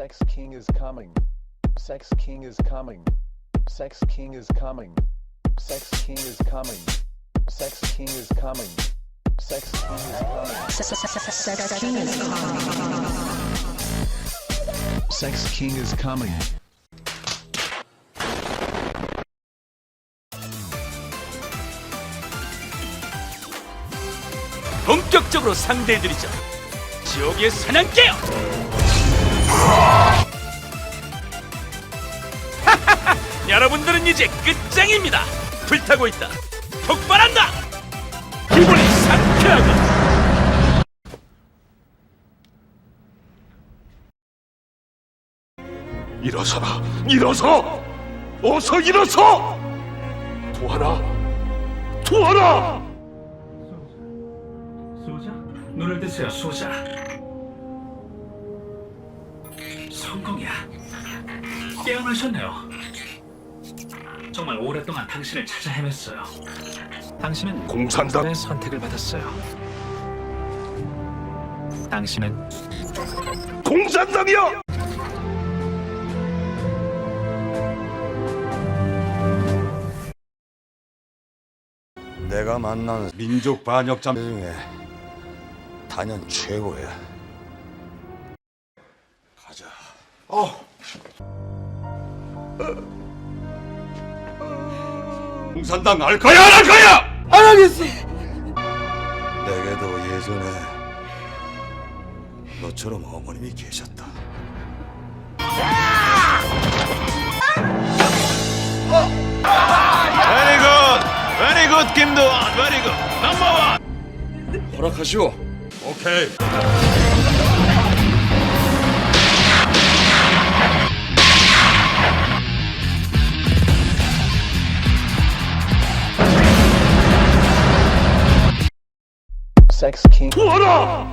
Sex King is coming. Sex King is coming. Sex King is coming. Sex King is coming. Sex King is coming. Sex King is coming. Sex King is coming. Sex King is coming. 본격적으로 상대해드리죠. 지옥의 사냥개요. 여러분들은 이제 끝장입니다. 불타고 있다. 폭발한다. 기분이 상쾌하고. 일어서라! 일어서! 어서 일어서! 도하라! 도하라! 눈을 뜨세요, 소자. 성공이야. 깨어나셨네요. 정말 오랫동안 당신을 찾아 헤맸어요. 당신은 공산당 의 선택을 받았어요. 당신은 공산당이야! 내가 만난 민족 반역자 중에 단연 최고야. 가자. 공산당 알 거야 안 할 거야! 내게도 예전에 너처럼 어머님이 계셨다. Very good. Very good, 김도원. Very good. Number one. 허락하시오. 오케이. 섹스 킹. 구하라!